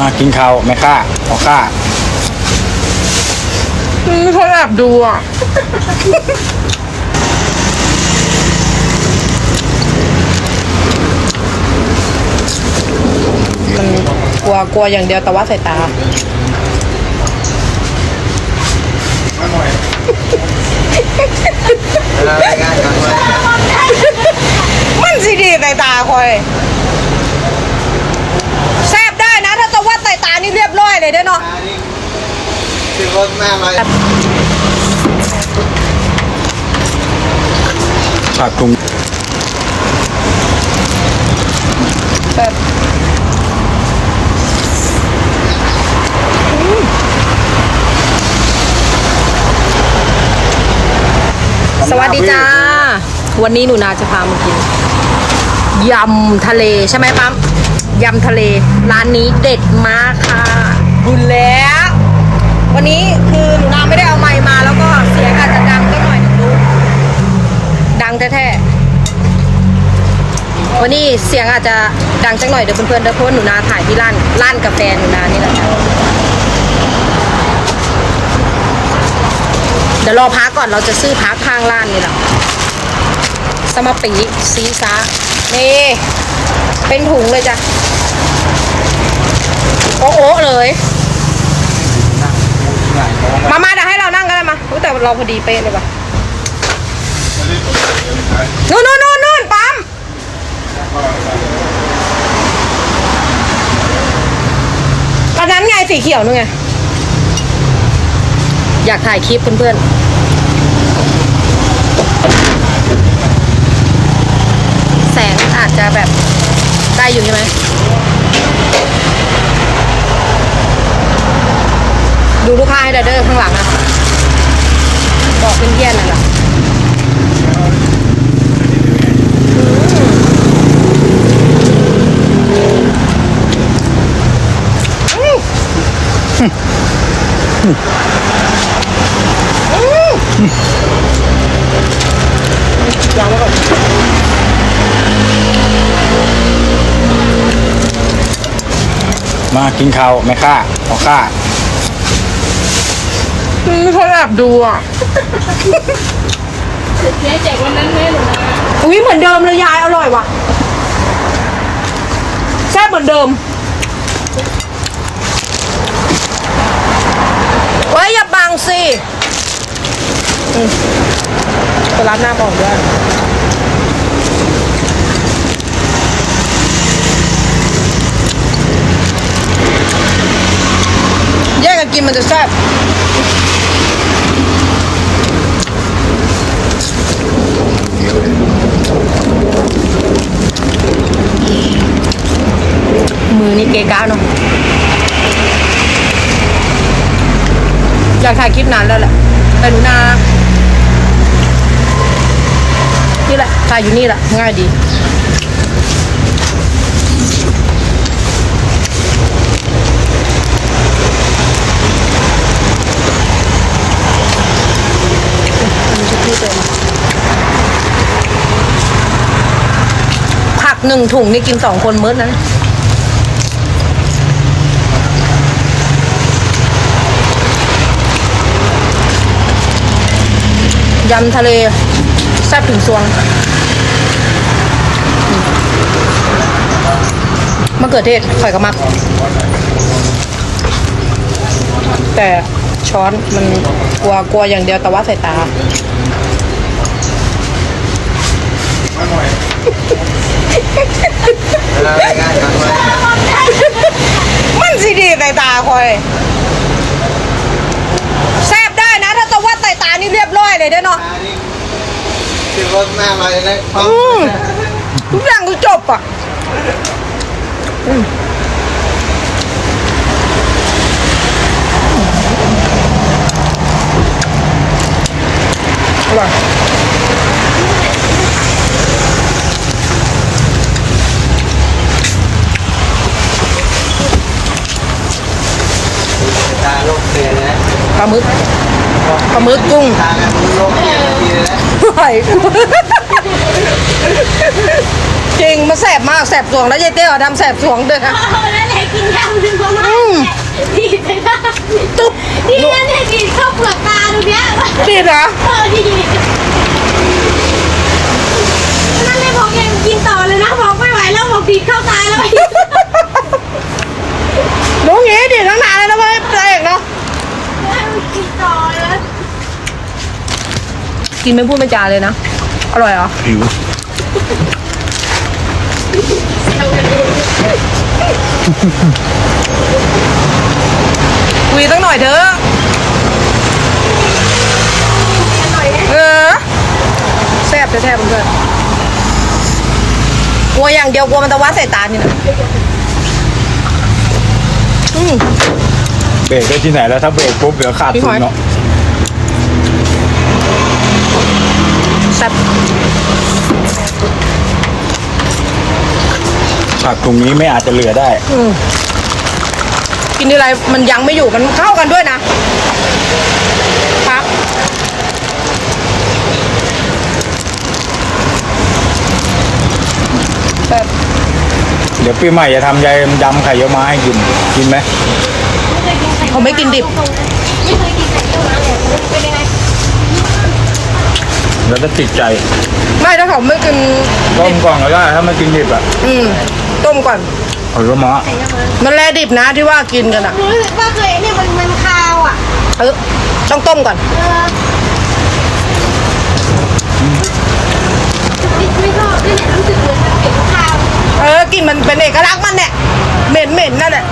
มากินข้าวแม่ค่าขอค่าอืมเขาแอบดูอะ มันกลัวกลัวอย่างเดียวแต่ว่าสายตา มันสิดีสายตาคอยแซบได้นะ ถ้าจะวัดสายตา นี่เรียบร้อยเลยเด้อเนาะถึงรถหน้ามาผักกรุงแบบสวัสดีจ้า วันนี้หนูนาจะพามากิน ยำทะเลใช่ไหมปั๊ม ยำทะเล ร้านนี้เด็ดมากค่ะบุญแล้ว วันนี้คือหนูนาไม่ได้เอาไมค์มาแล้วก็เสียงอาจจะดังก็หน่อยหนึงดูดังแท้ๆวันนี้เสียงอาจจะดังจังหน่อยเดี๋ยวเพื่อนๆเดี๋ยวพราะว่าหนูนาถ่ายที่ร้านร้านกาแฟหนูนานี่แหละเดี๋ยวรอพักก่อนเราจะซื้อพักข้างร้านนี่แหละสมปีซีซานี่เป็นถุงเลยจ้ะ โอ้โหเลย มามาเดี๋ยวให้เรานั่งก็ได้มาอุ๊ยแต่เราพอดีเป๊ะเลยว่ะนู่นนู่นนู่นนู่นปั๊มตอนนั้นไงสีเขียวนู่นไง อยากถ่ายคลิปเพื่อนๆแสงอาจจะแบบได้อยู่ใช่ไหม ดูลูกค้าให้ได้อเด้อข้างหลังอะบอกเพื่อนๆน่ะล่ะวางไว้ก่อนมากินข้าวแม่ค่าขอค่า อืมเขาแอบดูอะเจ๊แจกวันนั้นแม่หนูนะอุ้ยเหมือนเดิมเลยยายอร่อยว่ะแซ่บเหมือนเดิมเว้ยอย่าบังสิอืมไปร้านหน้าบอกด้วยแย่งกันกินมันจะแซ่บมือนี่เกะกะเนาะากถ่ายคลิปนานแล้วแหละแต่หนูนานี่แหละถ่ายอยู่นี่แหละง่ายดีผักหนึ่งถุงนี่กินสองคนมื้อนั้น ยำทะเลแซ่บถึงสวงมะเขือเทศข่อยกับมัก แต่ช้อนมันกลัวกลัวอย่างเดียวแต่ว่าสายตามันสิดีสายตาคอยแซบได้นะ ถ้าจะวัดสายตา นี่เรียบร้อยเลยเด้อเนาะถึงรถหน้ามาเลยนะอืมทุกอย่างคือจบอะอืมอร่อย ตาโลกเปลี่ยนนะ ปลาหมึกปลา หมึกกุ้งตากันโลกเปลี่ยนทีเลยนะไหวจริงมาแสบมากแสบสวงแล้วยายเต้เอาดำแสบสวงด้วยนะเอาแล้วไหนกินยำนึงประมาณดีดไปบ้างตุ๊บดีนะเนี่ยดีดเข้าเปลือกตาตรงเนี้ยดีเหรอเออดีนั่นเลยบอกยังกินต่อเลยนะบอกไม่ไหวแล้วบอกดีดเข้าตาแล้วรู้งี้ดีตั้งนานแล้วนะเว้ยตัวเอกเนาะ กินต่อเลย กินไม่พูดไม่จาเลยนะ อร่อยเหรอหิวคุยตั้งหน่อยเถอะเออแซ่บจะแซ่บเพื่อนกลัวอย่างเดียวกลัวมันตะวัดใส่ตานี่นะอืม เบรกได้ที่ไหนแล้วถ้าเบรกปุ๊บเดี๋ยวขาดพี่ทุหอนยเนาะ แซ่บขาดตรงนี้ไม่อาจจะเหลือได้ อืมกินทีไรมันยังไม่อยู่มันเข้ากันด้วยนะพักแบบเดี๋ยวปีใหม่จะทำยำยำไข่เยี่ยวม้าให้กิน กินไหม เขาไม่กินดิบ ไม่เคยกินไข่เยี่ยวม้าเลยเป็นยังไง แล้วจะติดใจไม่ถ้าเขาไม่กินต้มก่อนก็ได้ถ้าไม่กินดิบอะอืมต้มก่อนไข่เยี่ยวม้ามันแลดิบนะที่ว่ากินกันอะรู้สึกว่าเคยเนี่ยมันมันคาวอะเออต้องต้มก่อนเออไม่ชอบด้วยเนี่ยรู้สึกเหมือนมันเผ็ดคาวเออกลิ่นมันเป็นเอกลักษณ์มันเนี่ยเหม็นเหม็นนั่นแหละ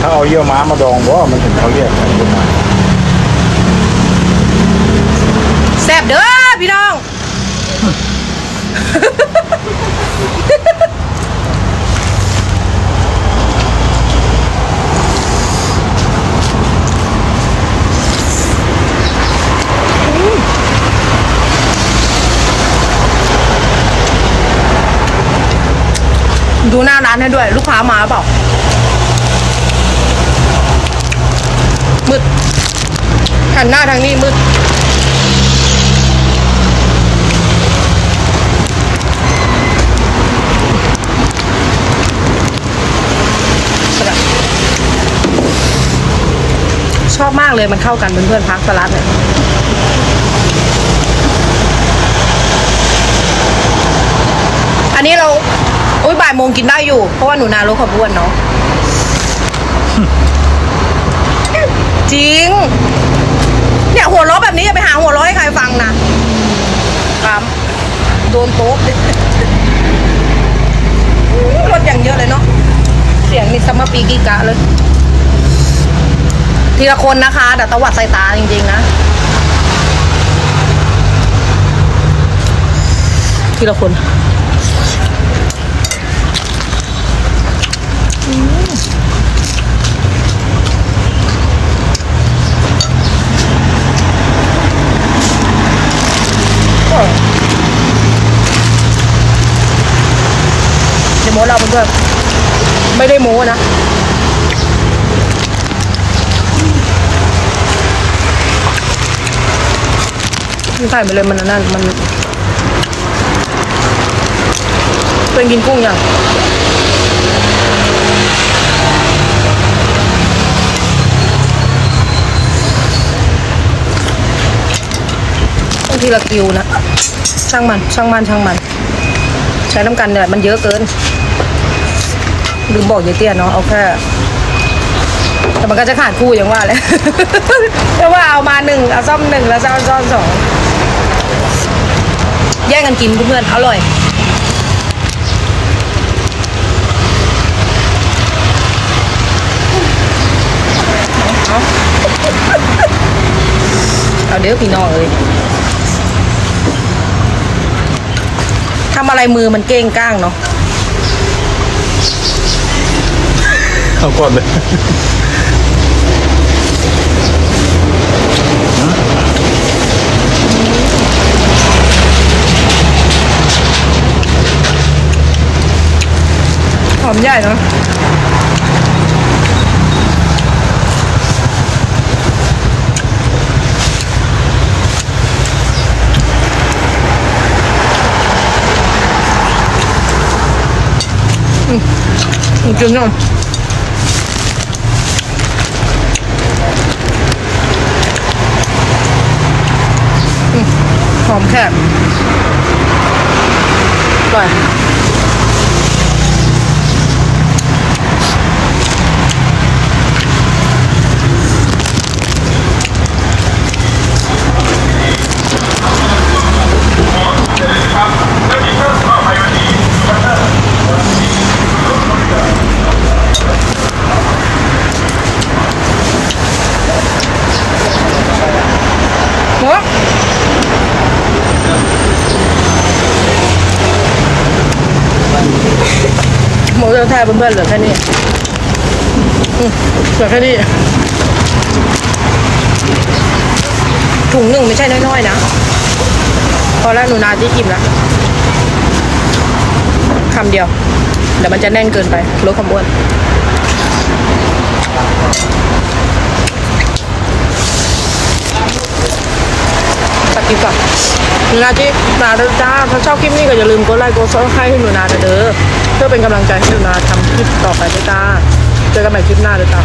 ถ้าเอาเยี่ยวม้ามาดองว่ามันถึงเขาเรียกไข่เยี่ยวม้า แซ่บ เด้อพี่น้อง ดูหน้าร้านให้ด้วย ลูกค้ามาเปล่ามืดหันหน้าทางนี้มืด ชอบมาก เลยมันเข้ากันเพื่อนๆพักสลัดเนี่ยอันนี้เราอุ้ยบ่ายโมงกินได้อยู่ เพราะว่าหนูนาลดความอ้วนเนาะจริง เนี่ยหัวเราะแบบนี้อย่าไปหาหัวเราะให้ใครฟังนะครับโดนโต๊ะรถอย่างเยอะเลยเนาะเสียงนี่สมมาปีกิกะเลย ทีละคนนะคะแต่ตวัดสายตาจริง ๆ นะ ทีละคนเดี๋ยวโม้เราเพื่อนไม่ได้โม้นะ ใส่ไปเลยมันนั่นมันเป็นกินกุ้งยังางทีละกิวนะ ช่างมัน ช่างมัน ช่างมัน ใช้น้ำกันเนี่ยมันเยอะเกินลืมบอกยายเตี้ยเนาะเอาแค่ แต่มันก็จะขาดคู่อย่างว่าเลยเพราะว่าเอามาหนึ่งเอาซ่อมหนึ่งแล้วซ่อมซ่อมสอง แย่งกันกินเพื่อนๆอร่อยเอาเอาเดี๋ยวพี่น้องเลยทำอะไรมือมันเก้งก้างเนาะเอาก่อนเลย หอมใหญ่เนาะจริงๆเนาะหอมแคบอร่ หมูจะแท้เพื่อนๆเหลือแค่นี้เหลือแค่นี้ถุงหนึ่งไม่ใช่น้อยๆนะ พอแล้วหนูนาที่อิ่มแล้วคำเดียวเดี๋ยวมันจะแน่นเกินไปลดความอ้วนตัด กินก่อนหนูนาที่นาเด้อจ้าถ้าชอบคลิปนี้ก็อย่าลืมกดไลค์กดซับสไครต์ให้หนูนาเด้อเพื่อเป็นกำลังใจให้หนูนาทำคลิปต่อไปด้วยจ้าเจอกันใหม่คลิปหน้าเด้อจ้า